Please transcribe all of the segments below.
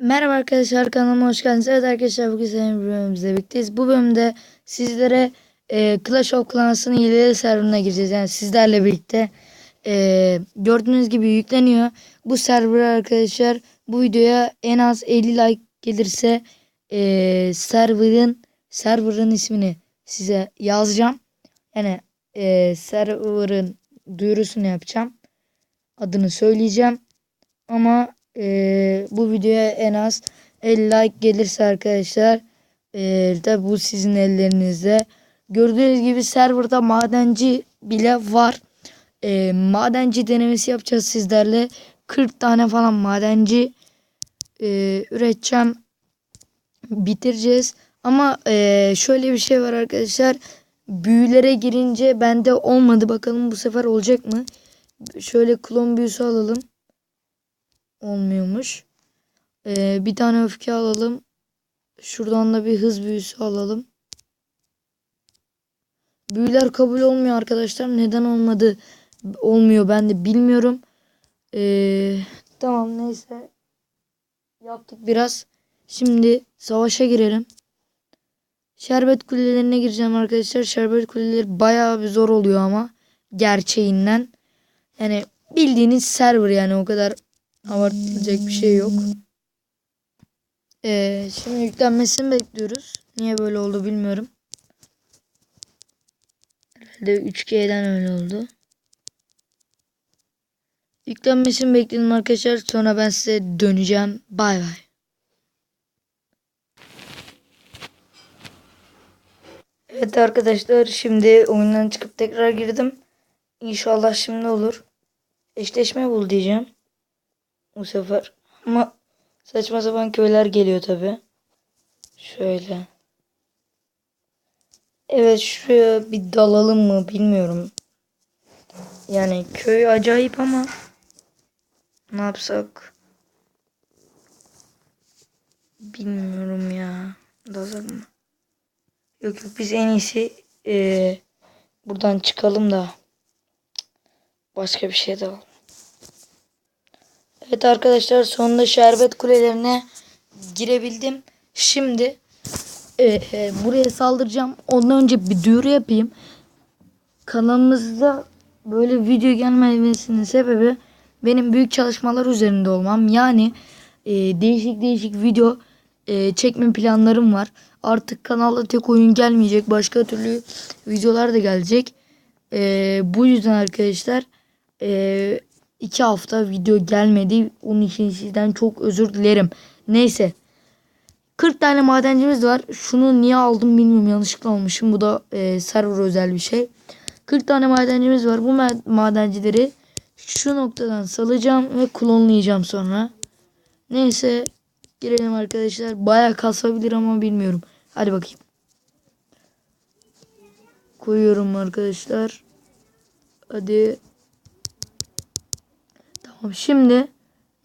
Merhaba arkadaşlar kanalıma hoş geldiniz. Evet arkadaşlar bugün senin bölümümüzde birlikteyiz. Bu bölümde sizlere e, Clash of Clans'ın hileli serverına gireceğiz. Yani sizlerle birlikte e, gördüğünüz gibi yükleniyor. Bu server arkadaşlar bu videoya en az 50 like gelirse e, server'ın server'ın ismini size yazacağım. Yani e, server'ın duyurusunu yapacağım. Adını söyleyeceğim. Ama e, bu videoya en az 50 like gelirse arkadaşlar e, tabi bu sizin ellerinizde. Gördüğünüz gibi serverda madenci bile var. E, madenci denemesi yapacağız sizlerle. 40 tane falan madenci e, üreteceğim. Bitireceğiz. Ama e, şöyle bir şey var arkadaşlar. Büyülere girince bende olmadı. Bakalım bu sefer olacak mı? Şöyle klon büyüsü alalım. Olmuyormuş. Ee, bir tane öfke alalım. Şuradan da bir hız büyüsü alalım. Büyüler kabul olmuyor arkadaşlar. Neden olmadı? Olmuyor ben de bilmiyorum. Ee, tamam neyse. Yaptık biraz. Şimdi savaşa girelim. Şerbet kulelerine gireceğim arkadaşlar. Şerbet kuleleri bayağı bir zor oluyor ama. Gerçeğinden. Yani bildiğiniz server yani o kadar abartılacak bir şey yok. Ee, şimdi yüklenmesini bekliyoruz. Niye böyle oldu bilmiyorum. Herhalde 3G'den öyle oldu. Yüklenmesini bekledim arkadaşlar. Sonra ben size döneceğim. Bay bay. Evet arkadaşlar şimdi oyundan çıkıp tekrar girdim. İnşallah şimdi olur. Eşleşme bul diyeceğim. Bu sefer. Ama saçma sapan köyler geliyor tabi. Şöyle. Evet şuraya bir dalalım mı bilmiyorum. Yani köy acayip ama ne yapsak? Bilmiyorum ya. Dalsak mı? Yok yok biz en iyisi eee, buradan çıkalım da başka bir şey dalalım. Evet arkadaşlar sonunda şerbet kulelerine girebildim. Şimdi e, e, buraya saldıracağım. Ondan önce bir duyuru yapayım. Kanalımızda böyle video gelmemesinin sebebi benim büyük çalışmalar üzerinde olmam. Yani e, değişik değişik video e, çekme planlarım var. Artık kanalda tek oyun gelmeyecek. Başka türlü videolar da gelecek. E, bu yüzden arkadaşlar e, iki hafta video gelmedi. Onun için sizden çok özür dilerim. Neyse. 40 tane madencimiz var. Şunu niye aldım bilmiyorum. Yanlışlıkla almışım. Bu da e, server özel bir şey. 40 tane madencimiz var. Bu ma madencileri şu noktadan salacağım ve klonlayacağım sonra. Neyse. Girelim arkadaşlar. Baya kasabilir ama bilmiyorum. Hadi bakayım. Koyuyorum arkadaşlar. Hadi. Tamam şimdi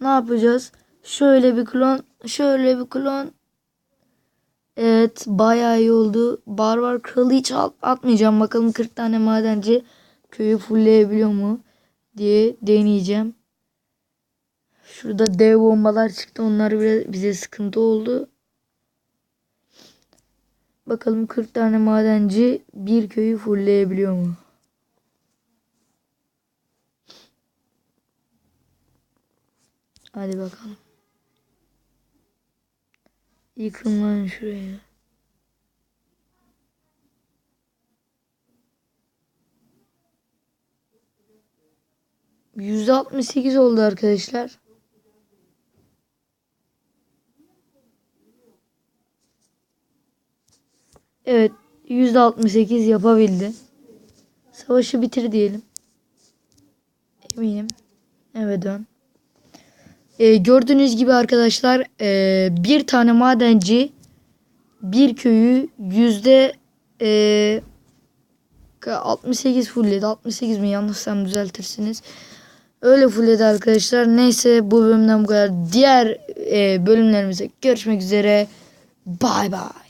ne yapacağız? Şöyle bir klon, şöyle bir klon. Evet bayağı iyi oldu. Barbar kralı hiç atmayacağım. Bakalım 40 tane madenci köyü fullleyebiliyor mu diye deneyeceğim. Şurada dev bombalar çıktı. Onlar biraz bize sıkıntı oldu. Bakalım 40 tane madenci bir köyü fullleyebiliyor mu? Hadi bakalım. Yıkın lan şuraya. Yüzde altmış sekiz oldu arkadaşlar. Evet. Yüzde altmış sekiz yapabildi. Savaşı bitir diyelim. Eminim. Eve dön. Ee, gördüğünüz gibi arkadaşlar e, bir tane madenci bir köyü yüzde e, 68 fullledi. 68 mi yanlışsam düzeltirsiniz. Öyle fullledi arkadaşlar. Neyse bu bölümden bu kadar. Diğer e, bölümlerimize görüşmek üzere. Bay bay.